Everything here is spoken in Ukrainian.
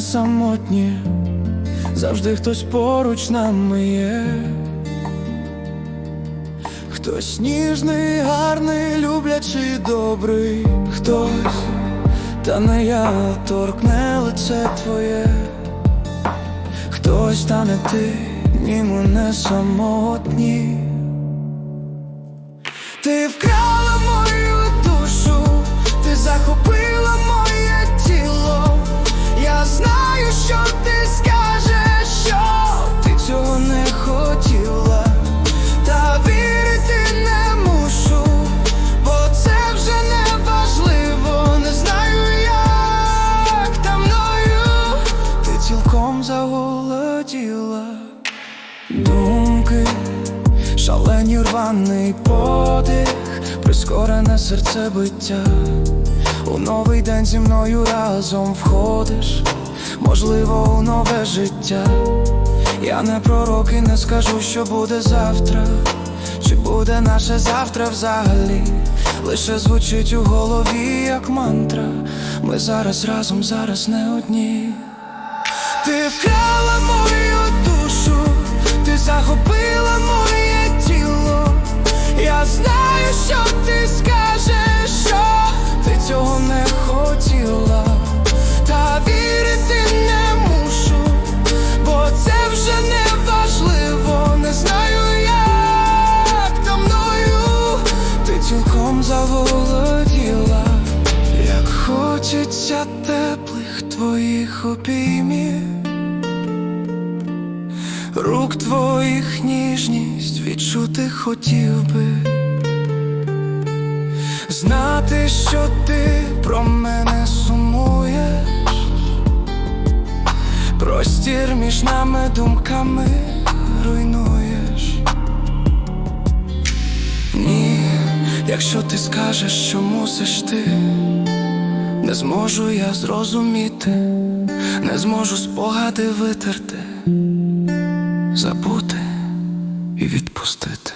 не самотні, завжди хтось поруч нами є. Хтось ніжний, гарний, люблячий, добрий, хтось, та не я торкне лице твоє, хтось та не ти, ні ми не самотні. Ти вкрала заволоділа. Думки, шалені рваний подих, прискорене серцебиття. У новий день зі мною разом входиш, можливо, у нове життя. Я не пророк і не скажу, що буде завтра, чи буде наше завтра взагалі. Лише звучить у голові, як мантра. Ми зараз разом, зараз не одні. Ти вкрала мою душу, ти захопила моє хочеться теплих твоїх обіймів. Рук твоїх ніжність відчути хотів би Знати, що ти про мене сумуєш, простір між нами думками руйнуєш. Ні, якщо ти скажеш, що мусиш ти, не зможу я зрозуміти, не зможу спогади витерти забути і відпустити.